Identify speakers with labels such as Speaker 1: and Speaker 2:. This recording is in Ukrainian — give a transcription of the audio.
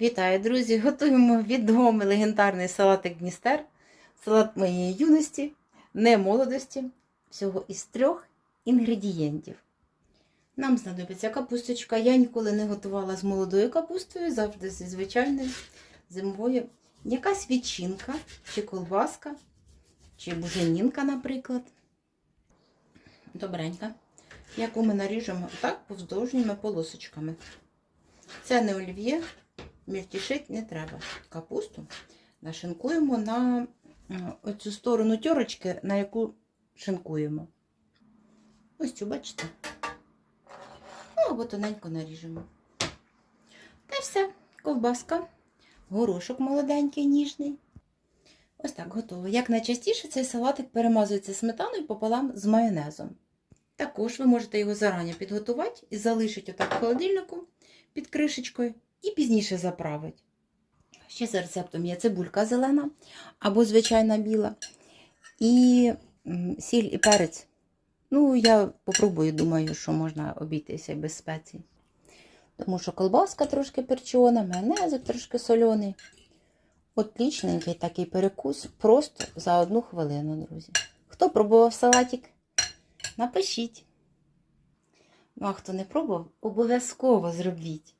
Speaker 1: Вітаю, друзі! Готуємо відомий легендарний салатик Дністер, салат моєї юності, не молодості, всього із трьох інгредієнтів. Нам знадобиться капусточка. Я ніколи не готувала з молодою капустою, завжди зі звичайною зимовою. Якась відчинка, чи колбаска, чи буженінка, наприклад. Добренька. Яку ми наріжемо так повздовжніми полосочками. Це не олів'є, мільтішить не треба. Капусту нашинкуємо на м, оцю сторону тьорочки, на яку шинкуємо. Ось цю, бачите? Ну, або тоненько наріжемо. Та й все, ковбаска, горошок молоденький, ніжний. Ось так готово. Як найчастіше цей салатик перемазується сметаною пополам з майонезом. Також ви можете його зарані підготувати і залишити отак в холодильнику під кришечкою і пізніше заправити. Ще за рецептом є цибулька зелена або звичайна біла. І сіль і перець. Ну, я попробую, думаю, що можна обійтися без спецій. Тому що колбаска трошки перчена, майонезик трошки соляний. Отлічненький такий перекус просто за одну хвилину, друзі. Хто пробував салатик? Напишіть. Ну, а хто не пробував, обов'язково зробіть.